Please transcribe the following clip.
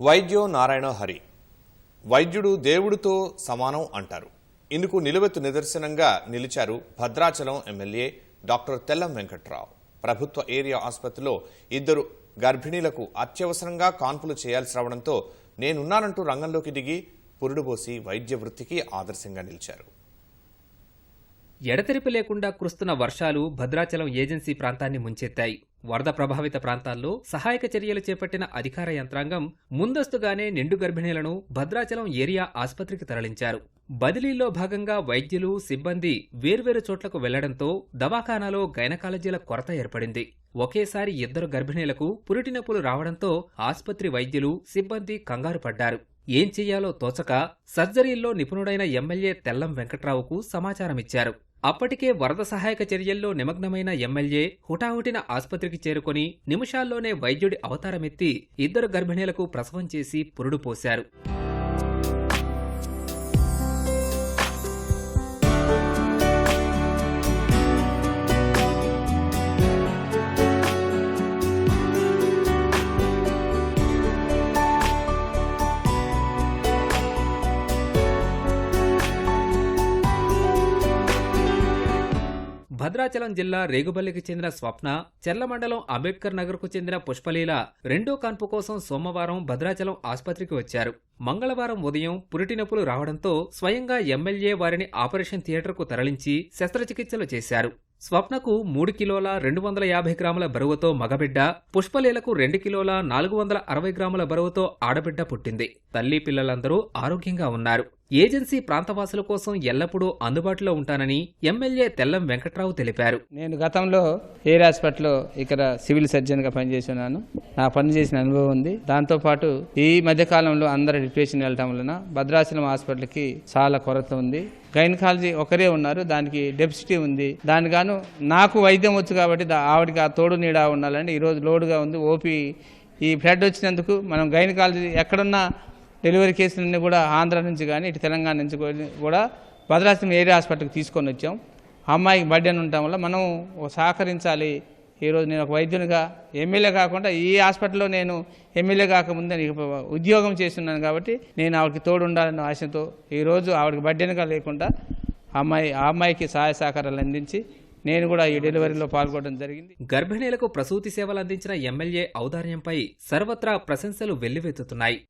వైద్యో నారాయణ హరి. వైద్యుడు దేవుడితో సమానం అంటారు. ఇందుకు నిలువెత్తు నిదర్శనంగా నిలిచారు భద్రాచలం ఎమ్మెల్యే డాక్టర్ తెల్లం వెంకట్రావు. ప్రభుత్వ ఏరియా ఆసుపత్రిలో ఇద్దరు గర్భిణీలకు అత్యవసరంగా కాన్పులు చేయాల్సి రావడంతో నేనున్నానంటూ రంగంలోకి దిగి పురుడుబోసి వైద్య వృత్తికి ఆదర్శంగా నిలిచారు. ఎడతెరిపి లేకుండా కురుస్తున్న వర్షాలు భద్రాచలం ఏజెన్సీ ప్రాంతాన్ని ముంచెత్తాయి. వరద ప్రభావిత ప్రాంతాల్లో సహాయక చర్యలు చేపట్టిన అధికార యంత్రాంగం ముందస్తుగానే నిండు గర్భిణీలను భద్రాచలం ఏరియా ఆసుపత్రికి తరలించారు. బదిలీలో భాగంగా వైద్యులు సిబ్బంది వేర్వేరు చోట్లకు వెళ్ళడంతో దవాఖానాలో గైనకాలజీల కొరత ఏర్పడింది. ఒకేసారి ఇద్దరు గర్భిణీలకు పురిటి నొప్పులు రావడంతో ఆసుపత్రి వైద్యులు సిబ్బంది కంగారు పడ్డారు. ఏం చెయ్యాలో తోచక సర్జరీల్లో నిపుణుడైన ఎమ్మెల్యే తెల్లం వెంకట్రావుకు సమాచారమిచ్చారు. అప్పటికే వరద సహాయక చర్యల్లో నిమగ్నమైన ఎమ్మెల్యే హుటాహుటిన ఆసుపత్రికి చేరుకొని నిమిషాల్లోనే వైద్యుడి అవతారమెత్తి ఇద్దరు గర్భిణీలకు ప్రసవం చేసి పురుడు పోశారు. భద్రాచలం జిల్లా రేగుబల్లికి చెందిన స్వప్న చెర్ల మండలం అంబేద్కర్ నగర్కు చెందిన పుష్పలీల రెండో కాన్పు కోసం సోమవారం భద్రాచలం ఆసుపత్రికి వచ్చారు. మంగళవారం ఉదయం పురిటి నొప్పులు రావడంతో స్వయంగా ఎమ్మెల్యే వారిని ఆపరేషన్ థియేటర్కు తరలించి శస్త్రచికిత్సలు చేశారు. స్వప్నకు మూడు కిలోల రెండు వందల యాభై గ్రాముల బరువుతో మగబిడ్డ పుష్పలీలకు రెండు కిలోల నాలుగు వందల అరవై గ్రాముల బరువుతో ఆడబిడ్డ పుట్టింది. తల్లి పిల్లలందరూ ఆరోగ్యంగా ఉన్నారు. ఏజెన్సీ ప్రాంతవాసుల కోసం ఎల్లప్పుడూ అందుబాటులో ఉంటానని ఎమ్మెల్యే తెల్లం వెంకట్రావు తెలిపారు. నేను గతంలో ఎయిర్ హాస్పిటల్లో ఇక్కడ సివిల్ సర్జన్గా పనిచేస్తున్నాను. నా పని చేసిన అనుభవం ఉంది. దాంతోపాటు ఈ మధ్య కాలంలో అందరు డిప్రెషన్ వెళ్ళటం వలన భద్రాచలం హాస్పిటల్కి చాలా కొరత ఉంది. గైనకాలజీ ఒకరే ఉన్నారు. దానికి డెప్సిటీ ఉంది. దానిగాను నాకు వైద్యం వచ్చు కాబట్టి ఆవిడకి ఆ తోడు నీడ ఉండాలంటే ఈరోజు లోడుగా ఉంది. ఓపీ ఈ ఫ్లడ్ వచ్చినందుకు మనం గైనకాలజీ ఎక్కడున్నా డెలివరీ కేసులన్నీ కూడా ఆంధ్ర నుంచి కానీ ఇటు తెలంగాణ నుంచి కూడా- కూడా భద్రాచలం ఏరియా హాస్పిటల్కి తీసుకొని వచ్చాం. అమ్మాయికి బర్త్డే ఉండటం వల్ల మనం సహకరించాలి. ఈరోజు నేను ఒక వైద్యునిగా ఎమ్మెల్యే కాకుండా ఈ హాస్పిటల్లో నేను ఎమ్మెల్యే కాకముందే నీకు ఉద్యోగం చేస్తున్నాను కాబట్టి నేను ఆవిడకి తోడు ఉండాలన్న ఆశతో ఈరోజు ఆవిడకి బర్త్డేనుగా లేకుండా అమ్మాయి ఆ అమ్మాయికి సహాయ సహకారాలు అందించి నేను కూడా ఈ డెలివరీలో పాల్గొనడం జరిగింది. గర్భిణీలకు ప్రసూతి సేవలు అందించిన ఎమ్మెల్యే ఔదార్యంపై సర్వత్రా ప్రశంసలు వెల్లువెత్తుతున్నాయి.